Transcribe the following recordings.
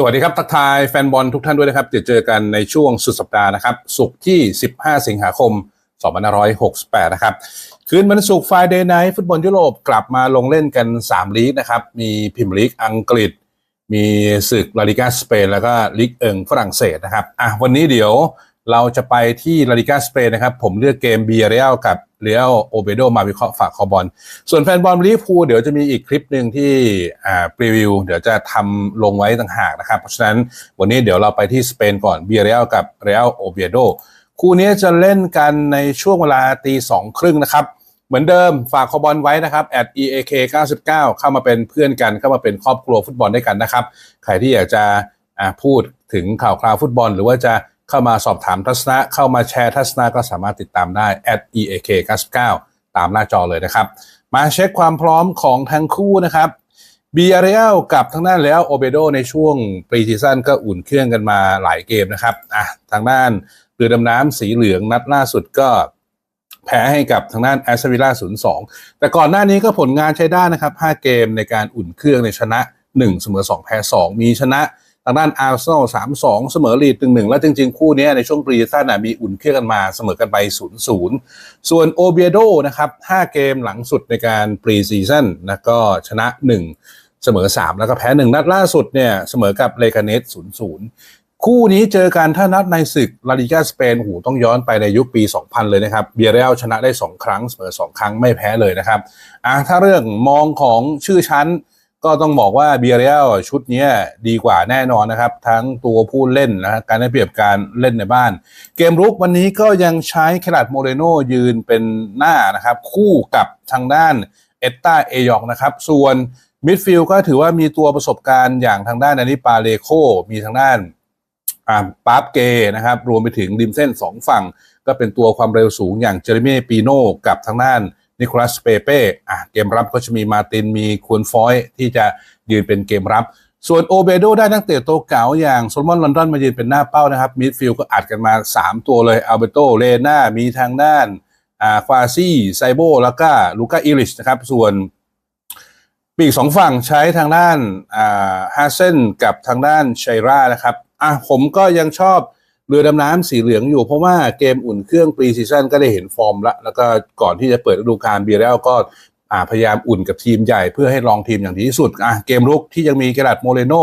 สวัสดีครับ ทักทายแฟนบอลทุกท่านด้วยนะครับเดี๋ยวเจอกันในช่วงสุดสัปดาห์นะครับศุกร์ที่ 15 สิงหาคม 2568 นะครับ คืนวันศุกร์ไฟเดย์ไนท์ฟุตบอลยุโรปกลับมาลงเล่นกัน 3 ลีกนะครับ มีพิมลีกอังกฤษ มีศึกลาลิกาสเปน แล้วก็ลีกเอิงฝรั่งเศสนะครับอะวันนี้เดี๋ยว เราจะไปที่ลาลิกาสเปนนะครับ ผมเลือกเกมเบียเรียลกับเรียลโอเบโดมาวิเคราะห์ฝากคอบอล ส่วนแฟนบอลลิเวอร์พูลเดี๋ยวจะมีอีกคลิปหนึ่งที่อ่าพรีวิว เดี๋ยวจะทำลงไว้ต่างหากนะครับ เพราะฉะนั้นวันนี้เดี๋ยวเราไปที่สเปนก่อนเบียเรียลกับเรียลโอเบโดคู่นี้จะเล่นกันในช่วงเวลาตีสองครึ่งนะครับ เหมือนเดิมฝากคอบอลไว้นะครับ @eak 99เข้ามาเป็นเพื่อนกันเข้ามาเป็นครอบครัวฟุตบอลด้วยกันนะครับ ใครที่อยากจะอ่าพูดถึงข่าวคราวฟุตบอล หรือว่าจะ เข้ามาสอบถามทัศนะ เข้ามาแชร์ทัศนะก็สามารถติดตามได้ @eak 99ตามหน้าจอเลยนะครับ มาเช็คความพร้อมของทั้งคู่นะครับบีอาร์เรลกับทางด้านแล้วโอเบโดในช่วงปรีซีซั่นก็อุ่นเครื่องกันมาหลายเกมนะครับอะทางด้านเรือดำน้ำสีเหลืองนัดล่าสุดก็แพ้ให้กับทางด้านแอสเวิล่า02แต่ก่อนหน้านี้ก็ผลงานใช้ได้นะครับ 5 เกมในการอุ่นเครื่องในชนะ 1 เสมอ 2 แพ้ 2 มีชนะางด้านอาร์เซนอล3-2เสมอลีด1-1แล้วจริงๆ คู่นี้ในช่วงปรีซั่นนะมีอุ่นเครื่องกันมาเสมอกันไป0-0ส่วนโอเบียโดนะครับ5เกมหลังสุดในการปรีซีซั่นนะก็ชนะ1เสมอ3แล้วก็แพ้1นัดล่าสุดเนี่ยเสมอกับเลกาเนส0-0คู่นี้เจอกันถ้านัดในศึกลาลิกาสเปนหูต้องย้อนไปในยุคปี 2000 เลยนะครับเบียร์เรลชนะได้ 2 ครั้งเสมอ 2 ครั้งไม่แพ้เลยนะครับอะถ้าเรื่องมองของชื่อชั้น ก็ต้องบอกว่าเบียร์เรลชุดนี้ดีกว่าแน่นอนนะครับ ทั้งตัวผู้เล่นนะการได้เปรียบการเล่นในบ้าน เกมรุกวันนี้ก็ยังใช้เคลัดโมเรโนยืนเป็นหน้านะครับ คู่กับทางด้านเอตตาเอยองนะครับ ส่วนมิดฟิลด์ก็ถือว่ามีตัวประสบการณ์อย่างทางด้านอานิปาเลโค มีทางด้านอ่าปาร์เกนะครับ รวมไปถึงริมเส้นสองฝั่ง ก็เป็นตัวความเร็วสูงอย่างเจอร์เมีปีโน่กับทางด้าน นิโคลัสเปเป้อะเกมรับก็จะมีมาตินมีควนฟอยที่จะยืนเป็นเกมรับ ส่วนโอเบโดได้นักเตะโตวเก่าอย่างโซลมอนลอนดอนมายืนเป็นหน้าเป้านะครับมิดฟิลด์ก็อัดกันมา 3 ตัวเลยอัลเบโตเลน่ามีทางด้านอ่าควาซี่ไซโบแล้วก็ลูก้าอิลิชนะครับส่วนปีกสองฝั่งใช้ทางด้านอ่าฮาเซนกับทางด้านชัยรานะครับอะผมก็ยังชอบ เรือดำน้ำสีเหลืองอยู่เพราะว่าเกมอุ่นเครื่องปรีซีซั่นก็ได้เห็นฟอร์มละแล้วก็ก่อนที่จะเปิดฤดูกาลเบียร์แล้วก็พยายามอุ่นกับทีมใหญ่เพื่อให้ลองทีมอย่างดีที่สุดอะเกมรุกที่ยังมีกระดาษโมเรโน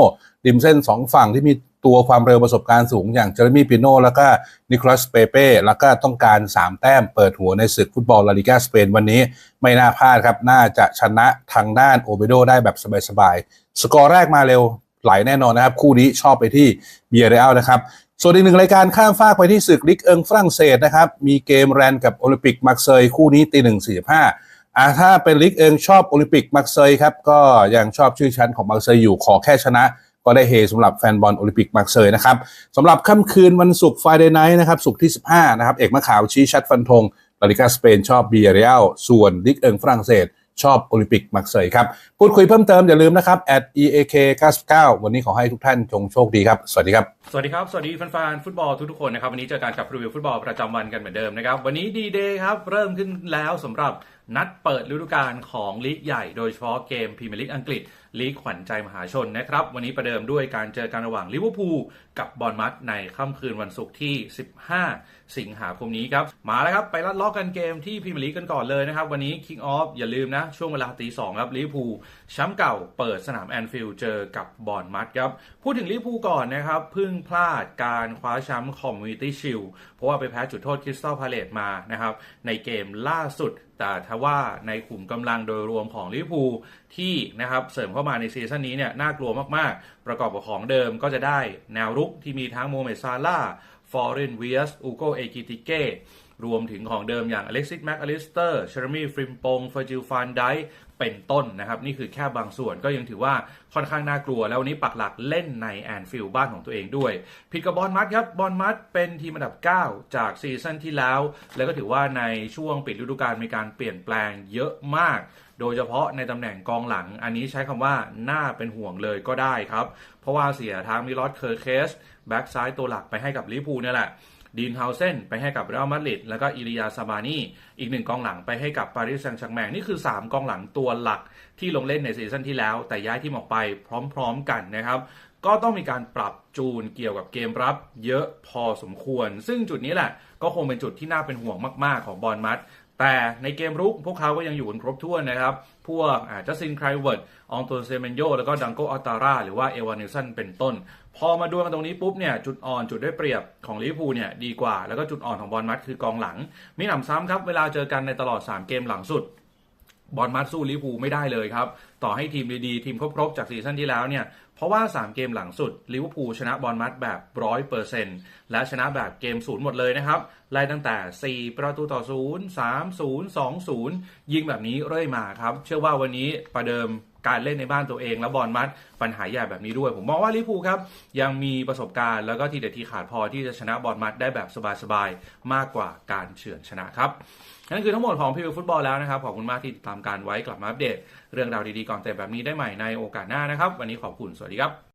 ริมเส้นสองฝั่งที่มีตัวความเร็วประสบการณ์สูงอย่างเจอร์มี่ปิโนแล้วก็นิโคลัสเปเป้แล้วก็ต้องการ 3 แต้มเปิดหัวในศึกฟุตบอลลาลิกาสเปนวันนี้ไม่น่าพลาดครับ น่าจะชนะทางด้านโอเบโดได้แบบสบายๆสกอร์แรกมาเร็ว ไหลแน่นอนนะครับ คู่นี้ชอบไปที่เบียร์เรอัลนะครับ ส่วนอีกหนึ่งรายการข้ามฟากไปที่ศึกลิกเอิงฝรั่งเศสนะครับ มีเกมแรนกับโอลิมปิกมักเซยคู่นี้ตีหนึ่งสี่ห้าอ่าถ้าเป็นลิกเอิงชอบโอลิมปิกมักเซยครับก็ยังชอบชื่อชั้นของมักเซยอยู่ขอแค่ชนะก็ได้เฮสำหรับแฟนบอลโอลิมปิกมักเซยนะครับสำหรับค่ำคืนวันศุกร์ Friday Night นะครับศุกร์ที่ 15 นะครับ เอกมะขาวชี้ชัดฟันธงลาลิกาสเปนชอบเบียร์เรียลส่วนลิกเอิงฝรั่งเศส ชอบโอลิมปิกมักเซยครับ พูดคุยเพิ่มเติมอย่าลืมนะครับ @eak 99วันนี้ขอให้ทุกท่านจงโชคดีครับ สวัสดีครับ สวัสดีครับ สวัสดีแฟนๆฟุตบอลทุกๆคนนะครับ วันนี้เจอกันกับรีวิวฟุตบอลประจำวันกันเหมือนเดิมนะครับ วันนี้ดีเดย์ครับ เริ่มขึ้นแล้วสำหรับ นัดเปิดฤดูกาลของลีกใหญ่โดยเฉพาะเกมพรีเมียร์ลีกอังกฤษ ลีกขวัญใจมหาชนนะครับ วันนี้ประเดิมด้วยการเจอกันระหว่างลิเวอร์พูลกับบอลมัดในค่ำคืนวันศุกร์ที่ 15 สิงหาคมนี้ครับ มาแล้วครับไปลัดล็อกกันเกมที่พรีเมียร์ลีกกันก่อนเลยนะครับ วันนี้คิงออฟอย่าลืมนะ ช่วงเวลาตีสองครับลิเวอร์พูลแชมป์เก่าเปิดสนามแอนฟิลด์เจอกับบอลมัดครับพูดถึงลิเวอร์พูลก่อนนะครับเพิ่งพลาดการคว้าแชมป์คอมมูนิตี้ชิลเพราะว่าไปแพ้จุดโทษคริสตัลพาเลตมานะครับในเกมล่าสุดแต่ถ้าว่าในขุมกำลังโดยรวมของลิเวอร์พูลที่นะครับเสริมเข้ามาในซีซั่นนี้เนี่ยน่ากลัวมากๆ ประกอบกับของเดิมก็จะได้แนวรุกที่มีทั้งโมเมซาร่าฟอร์เรนเวียสอูโกเอกิติเก รวมถึงของเดิมอย่างอเล็กซิสแม็กอลิสเตอร์เชอร์มี่ฟริมปงเฟอร์จิลฟานไดเป็นต้นนะครับ นี่คือแค่บางส่วนก็ยังถือว่าค่อนข้างน่ากลัว แล้ววันนี้ปักหลักเล่นในแอนฟิลด์บ้านของตัวเองด้วย ผิดกับบอลมัดครับบอลมัดเป็นทีมอันดับ 9 จากซีซั่นที่แล้ว แล้วก็ถือว่าในช่วงปิดฤดูกาลมีการเปลี่ยนแปลงเยอะมาก โดยเฉพาะในตำแหน่งกองหลัง อันนี้ใช้คำว่าน่าเป็นห่วงเลยก็ได้ครับ เพราะว่าเสียทางมิลอสเคอร์เคสแบ็กซ้ายตัวหลักไปให้กับลิเวอร์พูเนี่ยแหละ ดีนเฮาเซนไปให้กับเรอัลมาดริดแล้วก็อิริยาซาบานีอีกหนึ่งกองหลังไปให้กับปารีสแซงต์แชงแมงนี่คือ 3 กองหลังตัวหลักที่ลงเล่นในซีซั่นที่แล้ว แต่ย้ายทีมออกไปพร้อมๆกันนะครับก็ต้องมีการปรับจูนเกี่ยวกับเกมรับเยอะพอสมควร ซึ่งจุดนี้แหละก็คงเป็นจุดที่น่าเป็นห่วงมาก ๆ ของบอลมัด แต่ในเกมรุกพวกเขาก็ยังอยู่กันครบถ้วนนะครับ พวกจัสซินไครเวิร์ดอองโตเซเมนโยแล้วก็ดังโกอัตตาร่าหรือว่าเอวานนิลสันเป็นต้น พอมาดูกันตรงนี้ปุ๊บเนี่ยจุดอ่อนจุดได้เปรียบของลิเวอร์พูลเนี่ยดีกว่าแล้วก็จุดอ่อนของบอลมัดคือกองหลัง มีหนำซ้ำครับ เวลาเจอกันในตลอด 3 เกมหลังสุด บอลมัดสู้ลิเวอร์พูไม่ได้เลยครับ ต่อให้ทีมดีๆ ทีมครบๆจากซีซั่นที่แล้วเนี่ย เพราะว่า 3 เกมหลังสุดลิเวอร์พูลชนะบอลมัดแบบร้อยเปอร์เซ็นต์และชนะแบบเกมศูนย์หมดเลยนะครับ ไล่ตั้งแต่ 4 ประตูต่อ0 3 0 2 0ยิงแบบนี้เรื่อยมาครับ เชื่อว่าวันนี้ประเดิม การเล่นในบ้านตัวเอง และบอลมัดปัญหาใหญ่แบบนี้ด้วย ผมมองว่าลิพูครับยังมีประสบการณ์แล้วก็ทีเด็ดทีขาดพอที่จะชนะบอลมัดได้แบบสบายๆมากกว่าการเฉือนชนะครับนั่นคือทั้งหมดของพีวีฟุตบอลแล้วนะครับ ขอบคุณมากที่ติดตามการไว้กลับมาอัปเดต เรื่องราวดีๆก่อนเตะแบบนี้ได้ใหม่ในโอกาสหน้านะครับ วันนี้ขอบคุณสวัสดีครับ